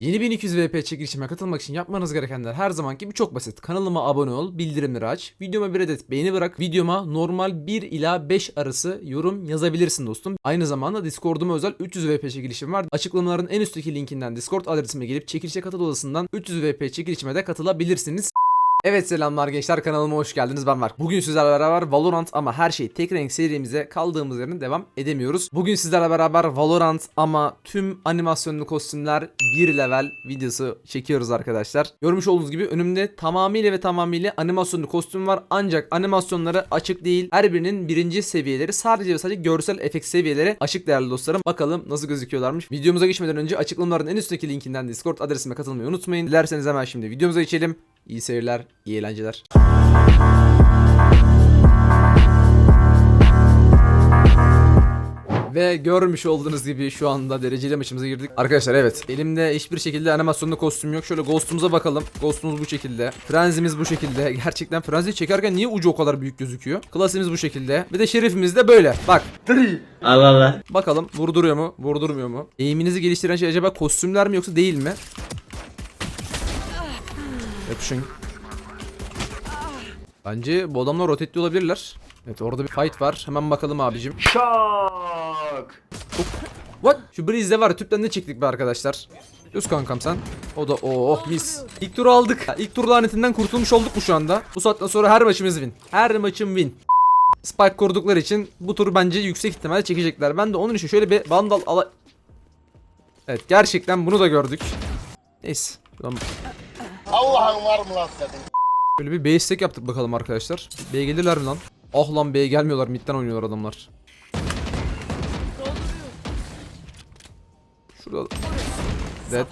Yeni 1200 VP çekilişime katılmak için yapmanız gerekenler her zamanki gibi çok basit. Kanalıma abone ol, bildirimleri aç, videoma bir adet beğeni bırak, videoma normal 1 ila 5 arası yorum yazabilirsin dostum. Aynı zamanda Discord'uma özel 300 VP çekilişim var. Açıklamaların en üstteki linkinden Discord adresime gelip çekilişe katıl odasından 300 VP çekilişime de katılabilirsiniz. Evet selamlar gençler kanalıma hoş geldiniz ben Berk. Bugün sizlerle beraber Valorant ama her şey tek renk serimize kaldığımız yerden devam edemiyoruz. Bugün sizlerle beraber Valorant ama tüm animasyonlu kostümler 1 level videosu çekiyoruz arkadaşlar. Görmüş olduğunuz gibi önümde tamamıyla ve tamamıyla animasyonlu kostüm var ancak animasyonları açık değil. Her birinin birinci seviyeleri sadece ve sadece görsel efekt seviyeleri açık değerli dostlarım. Bakalım nasıl gözüküyorlarmış. Videomuza geçmeden önce açıklamaların en üstteki linkinden Discord adresime katılmayı unutmayın. Dilerseniz hemen şimdi videomuza geçelim. İyi seyirler, iyi eğlenceler. Ve görmüş olduğunuz gibi şu anda dereceli maçımıza girdik. Arkadaşlar evet elimde hiçbir şekilde animasyonlu kostüm yok. Şöyle Ghost'umuza bakalım. Ghost'umuz bu şekilde. Frenzy'miz bu şekilde. Gerçekten Frenzy çekerken niye ucu o kadar büyük gözüküyor? Klasimiz bu şekilde. Bir de Şerif'imiz de böyle. Bak. Allah Allah. Bakalım vurduruyor mu? Vurdurmuyor mu? Eğiminizi geliştiren şey acaba kostümler mi yoksa değil mi? Yapışın. Bence bu adamlar rotetli olabilirler. Evet orada bir fight var. Hemen bakalım abicim. Şok. What? Şu Breeze'de var tüpten ne çektik be arkadaşlar. Düz kankam sen. O da oh mis. İlk turu aldık. İlk tur lanetinden kurtulmuş olduk mu şu anda? Bu saatten sonra her maçımız win. Her maçım win. Spike kurdukları için bu turu bence yüksek ihtimalle çekecekler. Ben de onun için şöyle bir vandal ala... Evet gerçekten bunu da gördük. Neyse. Allah'ın var mı lan senin? Böyle bir base stack yaptık bakalım arkadaşlar. B'ye gelirler mi lan? Ah lan B'ye gelmiyorlar. Mid'den oynuyorlar adamlar. Şurada. Dead.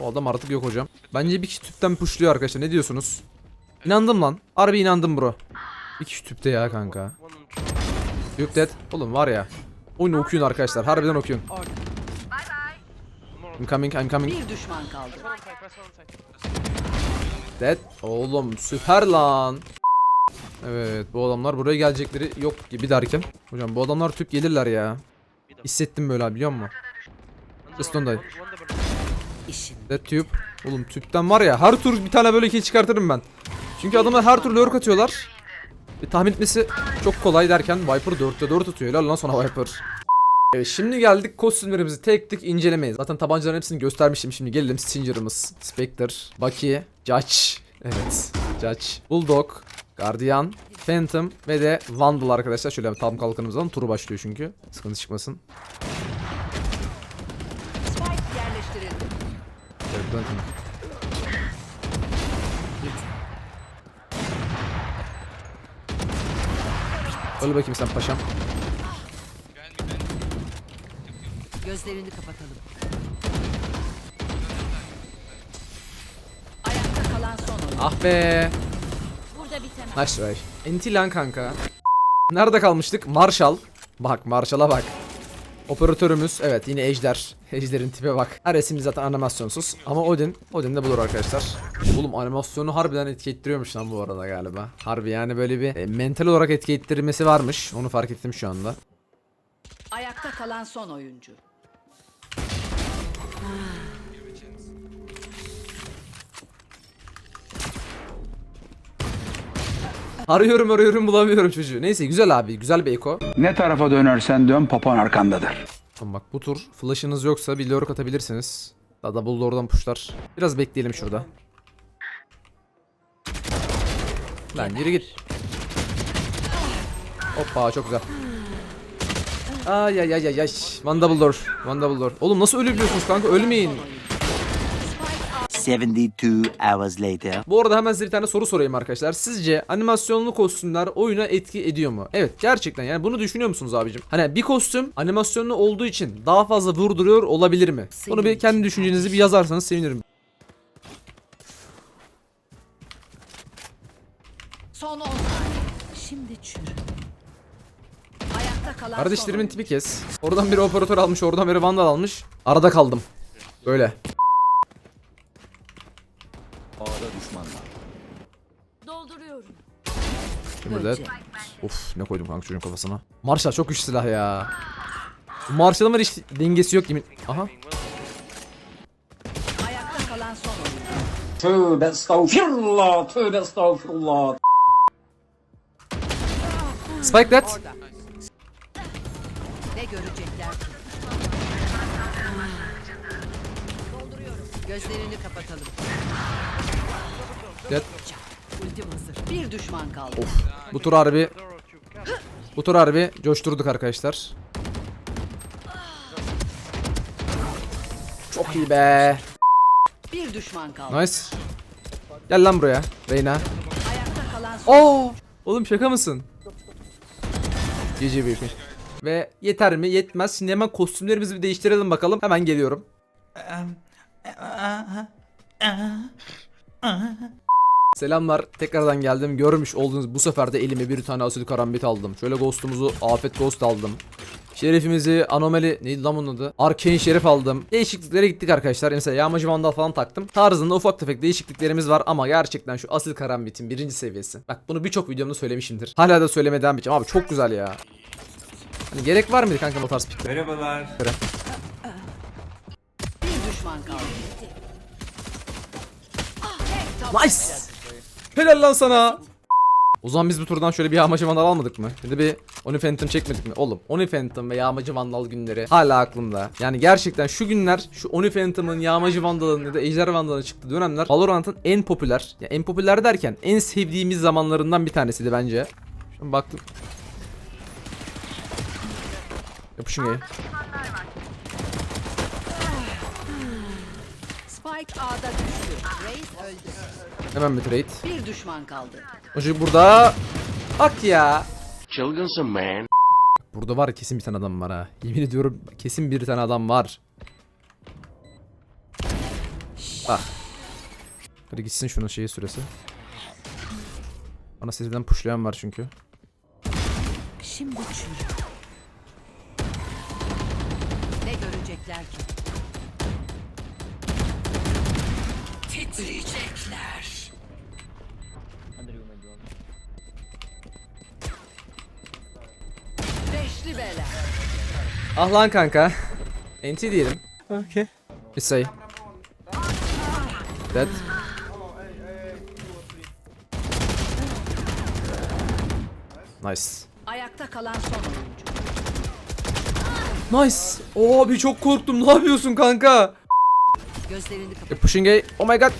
O adam artık yok hocam. Bence bir kişi tüpten pushluyor arkadaşlar. Ne diyorsunuz? İnandım lan. Harbi inandım bro. Bir kişi tüpte ya kanka. Yok dead. Oğlum var ya. Oyunu okuyun arkadaşlar. Harbiden okuyun. I'm coming, I'm coming. Bir düşman kaldı. Dead. Oğlum süper lan. Evet bu adamlar buraya gelecekleri yok gibi derken. Hocam bu adamlar tüp gelirler ya. Hissettim böyle abi biliyor musun? İşin Dead tüp. Oğlum tüpten var ya her tur bir tane böyle kill çıkartırım ben. Çünkü adamlar her tur lurk atıyorlar. Bir tahmin etmesi çok kolay derken Viper 4'te 4 atıyor. Helal lan sana Viper. Evet şimdi geldik kostümlerimizi tek tek incelemeyiz. Zaten tabancaların hepsini göstermiştim. Şimdi gelelim Stinger'ımız. Spectre, Bucky, Judge. Evet. Judge, Bulldog, Guardian, Phantom ve de Vandal arkadaşlar. Şöyle tam kalkanımız alalım. Turu başlıyor çünkü. Sıkıntı çıkmasın. Evet, dön. Öl bakayım sen paşam. Gözlerini kapatalım. Ayakta kalan son oyun. Ah be. Burada bitemez. Nice try. Enti lan kanka. Nerede kalmıştık? Marshall. Bak Marshall'a bak. Operatörümüz evet yine Ejder. Ejder'in tipe bak. Her resim zaten animasyonsuz. Ama Odin. Odin de bulur arkadaşlar. Oğlum animasyonu harbiden etki ettiriyormuş lan bu arada galiba. Harbi yani böyle bir e, mental olarak etki ettirmesi varmış. Onu fark ettim şu anda. Ayakta kalan son oyuncu. Arıyorum arıyorum bulamıyorum çocuğu. Neyse güzel abi. Güzel bir eko. Ne tarafa dönersen dön papan arkandadır. Tamam bak bu tur flash'ınız yoksa bir lurk atabilirsiniz. Daha double door'dan pushlar. Biraz bekleyelim şurada. Lan yürü git. Hoppa çok güzel. Ay ay ay ay ay. One double door. One double door. Oğlum nasıl ölebiliyorsunuz kanka? Ölmeyin. 72 hours later. Bu arada hemen size bir tane soru sorayım arkadaşlar. Sizce animasyonlu kostümler oyuna etki ediyor mu? Evet gerçekten yani bunu düşünüyor musunuz abicim? Hani bir kostüm animasyonlu olduğu için daha fazla vurduruyor olabilir mi? Bunu bir kendi düşüncenizi bir yazarsanız sevinirim. Son 10 saniye. Şimdi çürü. Ayakta kalan Kardeşlerimin tipi kes. Oradan biri operatör almış, oradan biri vandal almış. Arada kaldım. Böyle. Dolduruyorum. Şimdi de. Of ne koydum kanka çocuğun kafasına. Marshall çok güçlü silah ya. Bu Marshall'ın var hiç dengesi yok yemin. Aha. kalan son. Tövbe estağfirullah, tövbe estağfirullah. Spike that. Ne görecekler? Dolduruyorum. Gözlerini kapatalım. Dead. Ultim hazır. Bir düşman kaldı. Bu tur harbi Bu tur harbi coşturduk arkadaşlar. Çok iyi be. Bir düşman kaldı. Nice. Gel lan buraya Reyna. Ayakta kalan son Oo! Oğlum şaka mısın? GG büyük. Ve yeter mi? Yetmez. Şimdi hemen kostümlerimizi bir değiştirelim bakalım. Hemen geliyorum. Selamlar. Tekrardan geldim. Görmüş olduğunuz bu sefer de elime bir tane asil karambit aldım. Şöyle ghostumuzu Afet Ghost aldım. Şerefimizi anomali neydi lan bunun adı? Arcane Şerif aldım. Değişikliklere gittik arkadaşlar. Mesela yağmacı vandal falan taktım. Tarzında ufak tefek değişikliklerimiz var ama gerçekten şu asil karambitin birinci seviyesi. Bak bunu birçok videomda söylemişimdir. Hala da söylemeye devam. Abi çok güzel ya. Hani gerek var mıydı kanka bu tarz pikler? bir düşman kaldı. Nice. Helal lan sana. O zaman biz bu turdan şöyle bir yağmacı vandal almadık mı? Bir de bir Oni Phantom çekmedik mi? Oğlum Oni Phantom ve yağmacı vandal günleri hala aklımda. Yani gerçekten şu günler şu Oni Phantom'ın yağmacı vandalın ya da ejder vandalın çıktığı dönemler Valorant'ın en popüler. Ya en popüler derken en sevdiğimiz zamanlarından bir tanesiydi bence. Şimdi baktım. Yapışın iyi. Spike A'da düştü. Reis öldü. Hemen bir trade. Bir düşman kaldı. O çocuk burada. Bak ya. Çılgınsın man. Burada var kesin bir tane adam var ha. Yemin ediyorum kesin bir tane adam var. Bak. Hadi gitsin şunun şeyi süresi. Bana sesinden pushlayan var çünkü. Şimdi çürü. Görecekler ki? Titriyecekler. Beşli bela. Ah lan kanka. NT diyelim. Okay. Bir sayı. Dead. Nice. Ayakta kalan son oyuncu. Nice. Oo abi çok korktum. Ne yapıyorsun kanka? Gözlerini kapat. E, pushing A. Oh my god.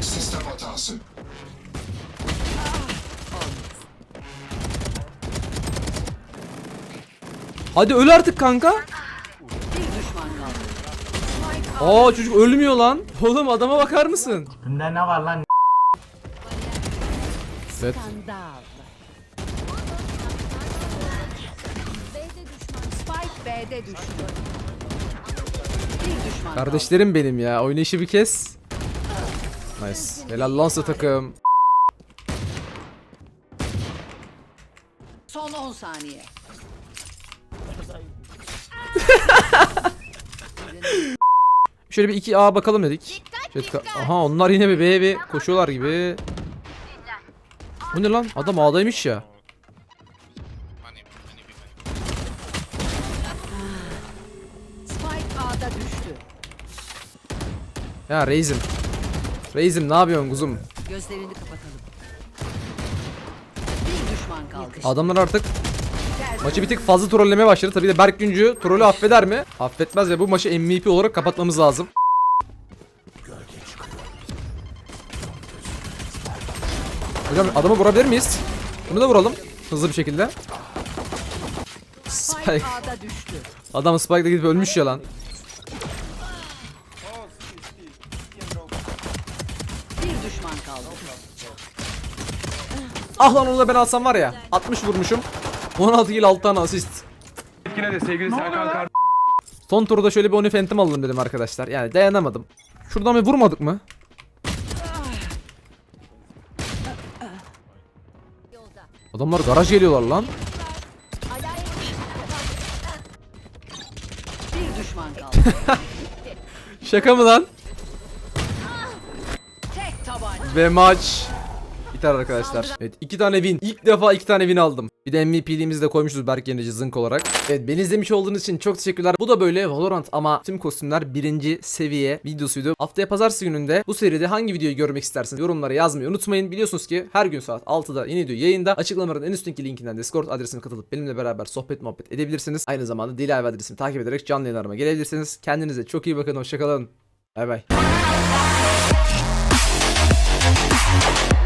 Sistem hatası. Hadi öl artık kanka. Bir düşman kaldı. Aa çocuk ölmüyor lan. Oğlum adama bakar mısın? Bunda ne var lan? Evet. Skandal. B'de düştü. Bir düşman kaldı. Kardeşlerim benim ya. Oynayışı bir kes. Nice. Helal lan size takım. Son 10 saniye. Şöyle bir 2A bakalım dedik. Şöyle ka- Aha onlar yine bir B'ye bir koşuyorlar gibi. Bu ne lan? Adam A'daymış ya. Ya Reis'im. Reis'im ne yapıyorsun kuzum? Gözlerini kapatalım. Bir düşman kaldı. Adamlar artık maçı bir tık fazla trollemeye başladı. Tabii de Berk Güncü trolü affeder mi? Affetmez ve bu maçı MVP olarak kapatmamız lazım. Hocam adamı vurabilir miyiz? Bunu da vuralım. Hızlı bir şekilde. Spike. Adam Spike'da gidip ölmüş ya lan. Bir düşman kaldı. Ah lan onu da ben alsam var ya. 60 vurmuşum. 16 kill 6 tane asist. Yine de sevgili Serkan. Son turda şöyle bir Oni Phantom alalım dedim arkadaşlar. Yani dayanamadım. Şuradan bir vurmadık mı? Adamlar garaj geliyorlar lan. Bir düşman kaldı. Şaka mı lan? Ve maç Tebrikler arkadaşlar. Evet iki tane win. İlk defa iki tane win aldım. Bir de MVP'liğimizi de koymuşuz Berk Yenici zınk olarak. Evet beni izlemiş olduğunuz için çok teşekkürler. Bu da böyle Valorant ama tüm kostümler birinci seviye videosuydu. Haftaya pazartesi gününde bu seride hangi videoyu görmek isterseniz yorumlara yazmayı unutmayın. Biliyorsunuz ki her gün saat 6'da yeni video yayında. Açıklamaların en üstteki linkinden Discord adresine katılıp benimle beraber sohbet muhabbet edebilirsiniz. Aynı zamanda Dilay adresimi takip ederek canlı yayınlarıma gelebilirsiniz. Kendinize çok iyi bakın. Hoşçakalın. Bay bay. Thank you.